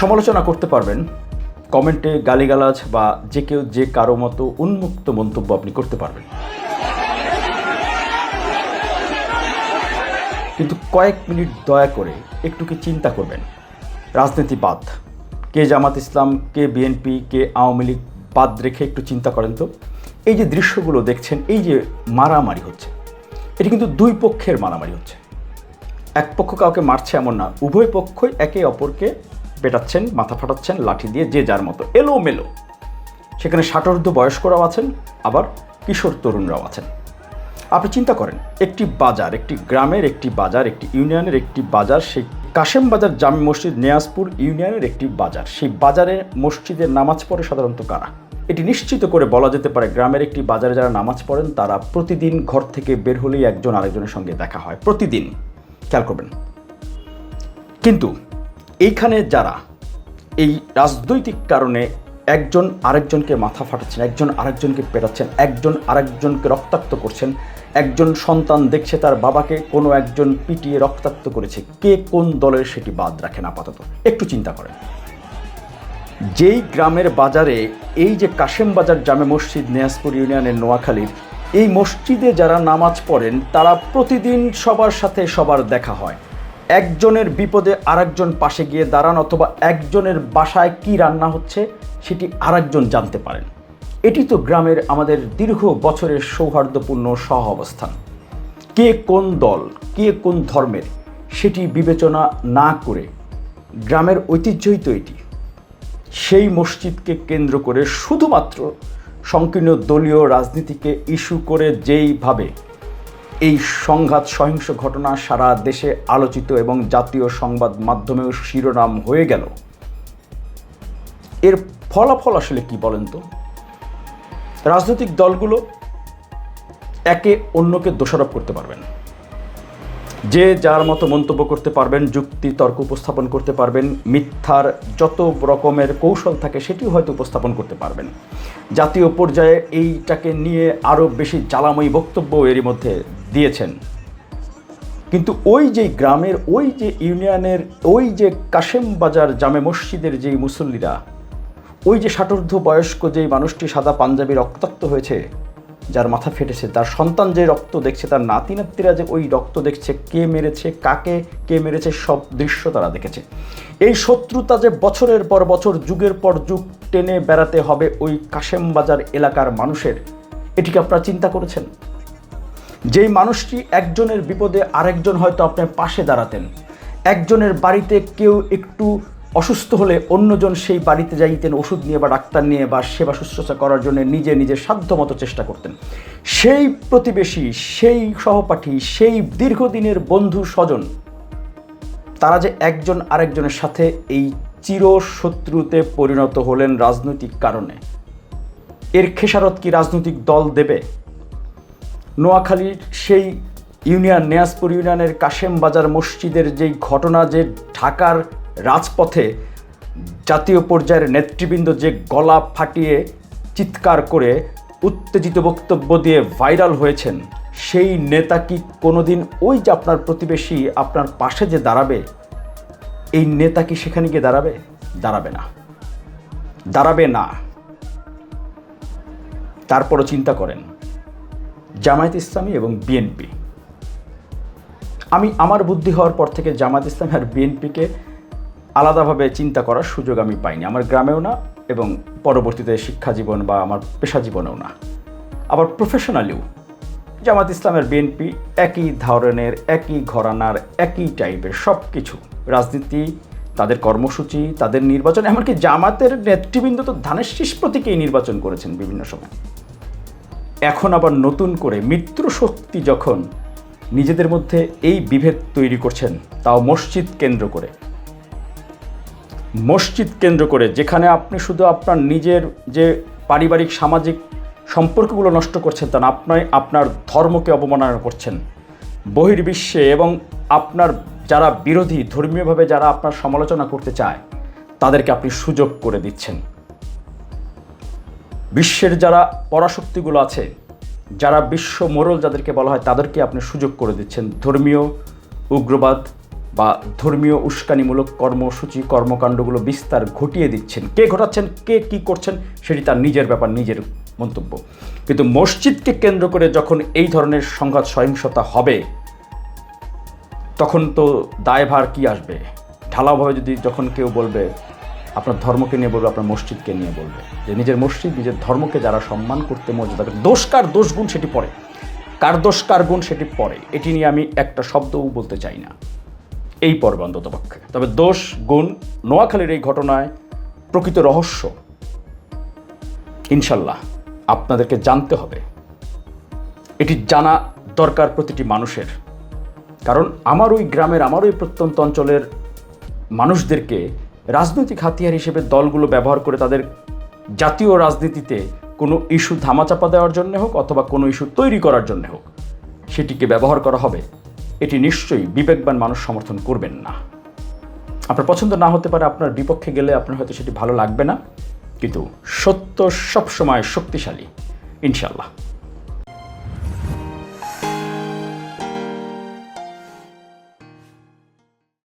সমালোচনা করতে পারবেন, কমেন্টে গালিগালাজ বা যে কেউ যে কারও মতো উন্মুক্ত মন্তব্য আপনি করতে পারবেন। কিন্তু কয়েক মিনিট দয়া করে একটু কি চিন্তা করবেন। রাজনীতি বাদ কে জামাত ইসলাম, কে বিএনপি, কে আওয়ামী লীগ, বাদ রেখে একটু চিন্তা করেন তো। এই যে দৃশ্যগুলো দেখছেন, এই যে মারামারি হচ্ছে, এটি কিন্তু দুই পক্ষের মারামারি হচ্ছে। এক পক্ষ কাউকে মারছে এমন না, উভয় পক্ষই একে অপরকে পেটাচ্ছেন, মাথা ফাটাচ্ছেন, লাঠি দিয়ে যে যার মতো। এলো মেলো সেখানে ষাটোর্ধ বয়স্করাও আছেন, আবার কিশোর তরুণরাও আছেন। আপনি চিন্তা করেন, একটি বাজার, একটি গ্রামের, একটি বাজার, একটি ইউনিয়নের একটি বাজার, সেই কাশেম বাজার, জামি মসজিদ, নেয়াজপুর ইউনিয়নের একটি বাজার। সেই বাজারে মসজিদের নামাজ পড়ে সাধারণত কারা? এটি নিশ্চিত করে বলা যেতে পারে, গ্রামের একটি বাজারে যারা নামাজ পড়েন, তারা প্রতিদিন ঘর থেকে বের হলেই একজন আরেকজনের সঙ্গে দেখা হয়। প্রতিদিন। খেয়াল করবেন। কিন্তু এইখানে যারা এই রাজনৈতিক কারণে একজন আরেকজনকে মাথা ফাটাচ্ছেন, একজন আরেকজনকে পেটাচ্ছেন একজন আরেকজনকে রক্তাক্ত করছেন, একজন সন্তান দেখছে তার বাবাকে, কোনো একজন পিটিয়ে রক্তাক্ত করেছে, কে কোন দলের সেটি বাদ রাখেন আপাতত? একটু চিন্তা করেন। যেই গ্রামের বাজারে এই যে কাশেম বাজার জামে মসজিদ, নেয়াজপুর ইউনিয়নের নোয়াখালীর এই মসজিদে যারা নামাজ পড়েন, তারা প্রতিদিন সবার সাথে সবার দেখা হয়। একজনের বিপদে আরেকজন পাশে গিয়ে দাঁড়ান অথবা একজনের বাসায় কি রান্না হচ্ছে সেটি আরেকজন জানতে পারেন। এটি তো গ্রামের আমাদের দীর্ঘ বছরের সৌহার্দ্যপূর্ণ সহ অবস্থান কে কোন দল, কে কোন ধর্মের, সেটি বিবেচনা না করে গ্রামের ঐতিহ্যই তো এটি। সেই মসজিদকে কেন্দ্র করে শুধুমাত্র সংকীর্ণ দলীয় রাজনীতিকে ইস্যু করে যেইভাবে এই সংঘাত, সহিংস ঘটনা সারা দেশে আলোচিত এবং জাতীয় সংবাদ মাধ্যমেও শিরোনাম হয়ে গেল। এর ফলাফল আসলে কি বলেন তো? রাজনৈতিক দলগুলো একে অন্যকে দোষারোপ করতে পারবেন। যে যার মতো মন্তব্য করতে পারবেন, যুক্তি, তর্ক উপস্থাপন করতে পারবেন, মিথ্যার যত রকমের কৌশল থাকে সেটিও হয়তো উপস্থাপন করতে পারবেন। জাতীয় পর্যায়ে এইটাকে নিয়ে আরও বেশি জ্বালাময়ী বক্তব্য এরই মধ্যে দিয়েছেন। কিন্তু ওই যে গ্রামের, ওই যে ইউনিয়নের, ওই যে কাশেম বাজার জামে মসজিদের যেই মুসল্লিরা, ওই যে ষাটোর্ধ বয়স্ক যেই মানুষটি সাদা পাঞ্জাবি রক্তাক্ত হয়েছে, যার মাথা ফেটেছে, তার সন্তান যে রক্ত দেখছে, তার নাতি নাতিরা যে ওই রক্ত দেখছে, কে মেরেছে, কাকে, কে মেরেছে, সব দৃশ্য তারা দেখেছে। এই শত্রুতা যে বছরের পর বছর, যুগের পর যুগ টেনে বেড়াতে হবে ওই কাশেম বাজার এলাকার মানুষের, এটিকে আপনারা চিন্তা করেছেন? যেই মানুষটি একজনের বিপদে আরেকজন হয়তো আপনার পাশে দাঁড়াতেন। একজনের বাড়িতে কেউ একটু অসুস্থ হলে অন্যজন সেই বাড়িতে যাইতেন, ওষুধ নিয়ে বা ডাক্তার নিয়ে বা সেবা শুশ্রূষা করার জন্য নিজে নিজের সাধ্যমতো চেষ্টা করতেন। সেই প্রতিবেশী, সেই সহপাঠী, সেই দীর্ঘদিনের বন্ধু স্বজন, তারা যে একজন আরেকজনের সাথে এই চিরশত্রুতে পরিণত হলেন রাজনৈতিক কারণে। এর খেসারত কি রাজনৈতিক দল দেবে? নোয়াখালীর সেই ইউনিয়ন, নেয়াজপুর ইউনিয়নের কাশেম বাজার মসজিদের যেই ঘটনা, যে ঢাকার রাজপথে জাতীয় পর্যায়ের নেতৃবৃন্দ যে গলা ফাটিয়ে চিৎকার করে উত্তেজিত বক্তব্য দিয়ে ভাইরাল হয়েছেন, সেই নেতা কি কোনোদিন ওই যে আপনার প্রতিবেশী আপনার পাশে যে দাঁড়াবে, এই নেতা কি সেখানে গিয়ে দাঁড়াবে? দাঁড়াবে না। দাঁড়াবে না। তারপরও চিন্তা করেন। জামায়াত ইসলামী এবং বিএনপি। আমি আমার বুদ্ধি হওয়ার পর থেকে জামায়াত ইসলামী আর বিএনপিকে আলাদাভাবে চিন্তা করার সুযোগ আমি পাইনি। আমার গ্রামেও না এবং পরবর্তীতে শিক্ষা জীবন বা আমার পেশা জীবনেও না। আবার প্রফেশনালিও জামাত ইসলামের বিএনপি একই ধরনের, একই ঘরানার, একই টাইপের সব কিছু রাজনীতি, তাদের কর্মসূচি, তাদের নির্বাচন, এমনকি জামাতের নেতৃবৃন্দ তো ধানের শীষ প্রতীকেই নির্বাচন করেছেন বিভিন্ন সময়। এখন আবার নতুন করে মিত্র শক্তি যখন নিজেদের মধ্যে এই বিভেদ তৈরি করছেন, তাও মসজিদ কেন্দ্র করে। মসজিদ কেন্দ্র করে যেখানে আপনি শুধু আপনার নিজের যে পারিবারিক, সামাজিক সম্পর্কগুলো নষ্ট করছেন, তা না, আপনি আপনার ধর্মকে অবমাননা করছেন। বহির্বিশ্বে এবং আপনার যারা বিরোধী, ধর্মীয়ভাবে যারা আপনার সমালোচনা করতে চায়, তাদেরকে আপনি সুযোগ করে দিচ্ছেন। বিশ্বের যারা পরাশক্তিগুলো আছে, যারা বিশ্ব মোরল যাদেরকে বলা হয়, তাদেরকে আপনি সুযোগ করে দিচ্ছেন। ধর্মীয় উগ্রবাদ বা ধর্মীয় উস্কানিমূলক কর্মসূচি, কর্মকাণ্ডগুলো বিস্তার ঘটিয়ে দিচ্ছেন। কে ঘটাচ্ছেন, কে কি করছেন, সেটি তার নিজের ব্যাপার, নিজের মন্তব্য। কিন্তু মসজিদকে কেন্দ্র করে যখন এই ধরনের সংঘাত, সহিংসতা হবে, তখন তো দায়ভার কি আসবে? ঢালাওভাবে যদি যখন কেউ বলবে আপনার ধর্মকে নিয়ে বলবে, আপনার মসজিদকে নিয়ে বলবে। যে নিজের মসজিদ, নিজের ধর্মকে যারা সম্মান করতে মর্যাদা করে দোষ কার? দোষ গুণ সেটি পড়ে। কার দোষ, কার গুণ সেটি পড়ে? এটি নিয়ে আমি একটা শব্দও বলতে চাই না। এই পর্বে অন্তত পক্ষে। তবে দোষ, গুণ, নোয়াখালীর এই ঘটনায় প্রকৃত রহস্য। ইনশাল্লাহ আপনাদেরকে জানতে হবে। এটি জানা দরকার প্রতিটি মানুষের। কারণ আমার ওই গ্রামের, আমার ওই প্রত্যন্ত অঞ্চলের মানুষদেরকে রাজনৈতিক হাতিয়ার হিসেবে দলগুলো ব্যবহার করে তাদের জাতীয় রাজনীতিতে কোনো ইস্যু ধামাচাপা দেওয়ার জন্য হোক অথবা কোনো ইস্যু তৈরি করার জন্য হোক, সেটিকে ব্যবহার করা হবে। এটি নিশ্চয়ই বিবেকবান মানুষ সমর্থন করবেন না। আপনার পছন্দ না হতে পারে, আপনার বিপক্ষে গেলে আপনার হয়তো সেটি ভালো লাগবে না, কিন্তু সত্য সবসময় শক্তিশালী ইনশাল্লাহ